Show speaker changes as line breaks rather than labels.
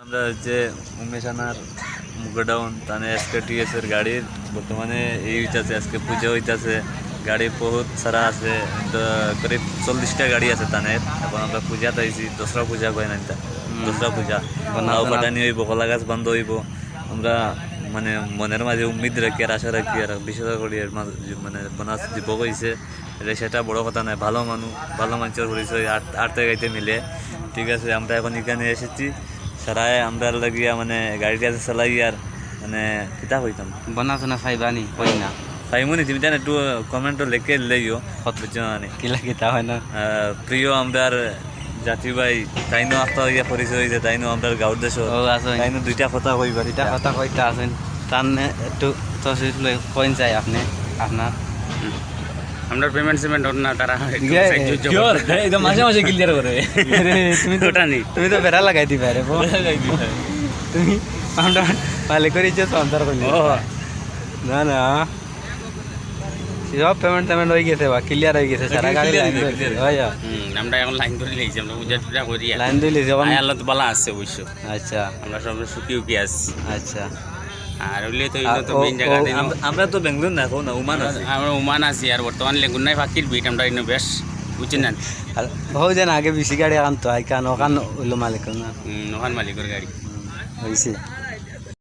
আমরা হচ্ছে উমেশ আনার গোডাউন তানে আজকে টিএস এর গাড়ির বর্তমানে এই হইতাছে আজকে পুজো হইতাছে। গাড়ি বহুত সারা আছে তো করিব চল্লিশটা গাড়ি আছে তানের। এখন আমরা পূজাতে আইছি দসরা পূজা কয় না দসরা পূজা। লাউ পাটানি হইব কলা গাছ বন্ধ হইব। আমরা মানে মনের মাঝে উম্মিদ রাখি আর আশা রাখি আর বিশ্বাস করি মাঝে মানে বোনাস দিব কইছে এটা সেটা বড় কথা নয় ভালো মানুষ ভালো মানুষের পরিচয় আট আটতে গাইতে মিলে। ঠিক আছে আমরা এখন এখানে এসেছি। সারায় আমরা লাগিয়া মানে গাড়িটা চালাই আর মানে কিতা হইতাম
বনা শোনা চাইবানি কই না।
ফাইমুনি তুমি জানো একটু কমেন্ট লিখে লইও বুঝছ মানে
কিলা কিতা হয় না?
প্রিয় আমরার জাতি ভাই তাইনো আস্তা ইয়া পরিচয় হয়েছে তাইনো আমরার গাঁর দেশ তাইনো দুইটা কথা কইবা
দুইটা কথা কইতা আছেন তান একটু লই কইন চাই আপনি আপনার
আমরা পেমেন্ট সেমেন্ট না তারা।
একদম মাঝে মাঝে ক্লিয়ার করে
তুমি তো
ওটা নেই।
তুমি তো বেড়া লাগাই দিবা রে বো। তুমি আমরা ভালো করে যে সন্তার করলি না না। সব পেমেন্ট টেমেন্ট হয়ে গেছে বা ক্লিয়ার হয়ে গেছে সারা গাড়ি লাইন
হয়ে
আমরা এখন লাইন ধরে লেগেছি আমরা পূজা টুজা করি
লাইন যখন
আয় আল্লাহ তো বালা আছে অবশ্য।
আচ্ছা।
আমরা সব সুখী উকি আছি।
আচ্ছা।
আর ওইলে তো
আর
তো মেইন জায়গা
আমরা তো বেঙ্গলোর না না উমান আছি।
আমরা উমান আছি আর বর্তমান লেগুন নাই ফাঁকির বিট আমরা ইনো বেশ বুঝছেন না?
হও আগে বেশি গাড়ি আনতো আইকান ওখান হইল মালিক
ওখান মালিকের গাড়ি।
হয়েছে